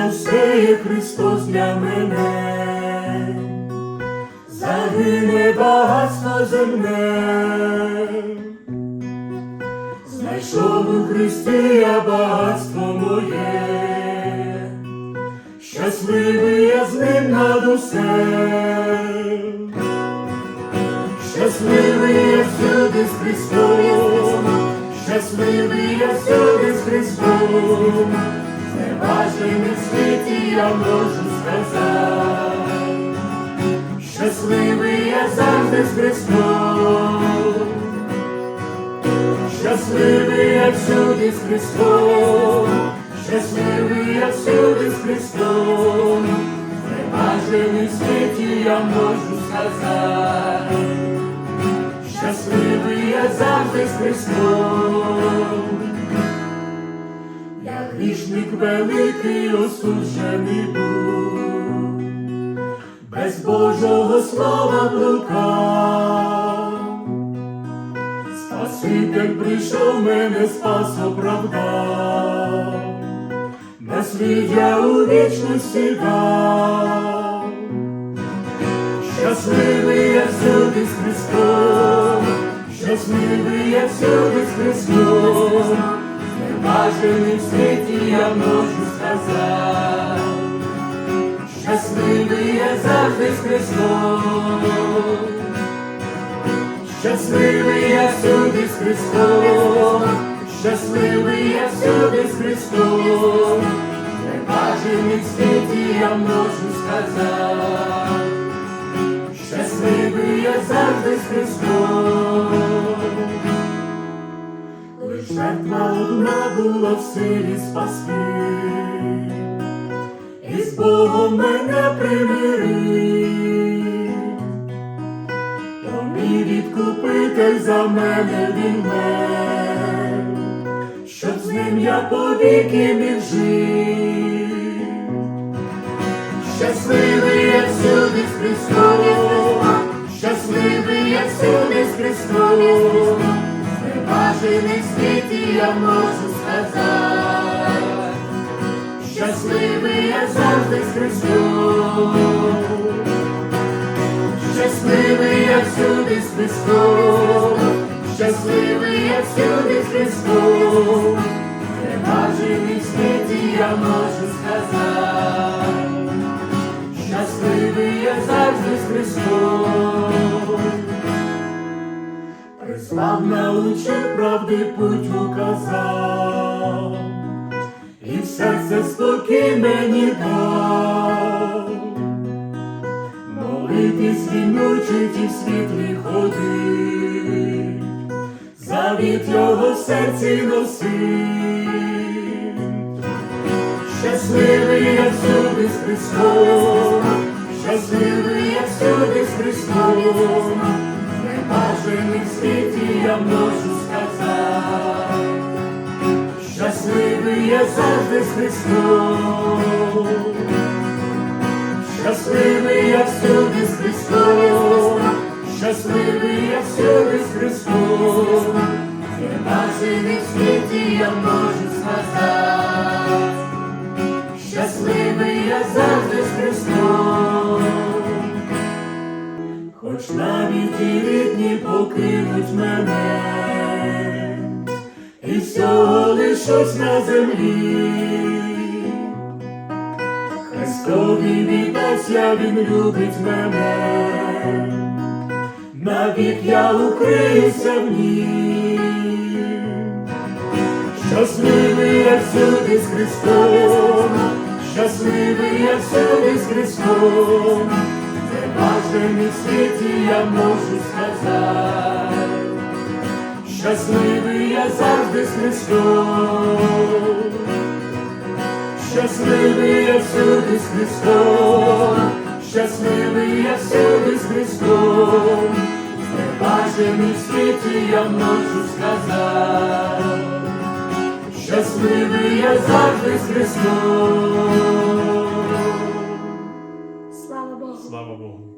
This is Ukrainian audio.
за все є Христос для мене, загине багатство земне, знайшов у Христі я багатство моє, щасливий я з ним над усе, щасливий я всюди з Христом, щасливий я всюди з Христом, зневажений в світі я можу сказати, щасливий я завжди з Христом, щасливий я всюди з Христом, щасливий я всюди з Христом, зневажений в світі я можу сказати. Щасливий я завжди з Христом, великий осуджений був, без Божого слова блукав, Спаситель прийшов мене, спас оправдав, наслідя у вічності дав. Щасливий я всюди з Христом, щасливий я всюди з Христом, зневажений в світі я можу сказати, щасливий я завжди Христом, щасливий я всюди Христом, щасливий я всюди з Христом, зневажений в світі я можу сказати. Щасливий я завжди Христом, одна була в силі спасти, і з Богом мене примирив, то мій відкупитель за мене він мер, щоб з ним я повіки міг жити. Щасливий я всюди з Христом, щасливий я всюди з Христом, зневажений в світі я можу сказати, щасливий я завжди з Христом, щасливий я всюди з Христом, щасливий я всюди з Христом, зневажений в світі я можу сказати. Щасливий я завжди з Христом, призвав научив правди путь указав, і в серце спокій мені дав, молитись він учить і в світлі ходить, завіт його в серці носить. Щасливий я всюди з Христом, щасливий я всюди з Христом, небажаний в світі я можу сказати, щасливий я завжди з Христом, щасливий я всюди з Христом, щасливий я всюди з Христом, небажаний в світі я можу сказати. Щасливий я завжди з Христом, хоч рідні покинуть мене, і всього лишусь на землі. Христові віддався, він любить мене, навік я укриюся в ній. Щасливий я всюди з Христом, щасливий я всюди з Христом, небажаний в світі я можу сказати, щасливий я завжди з Христом, щасливий я всюди з Христом, щасливий я всюди з Христом, небажаний в світі я можу сказати. Щасливий я завжди з Христом. Слава Богу! Слава Богу.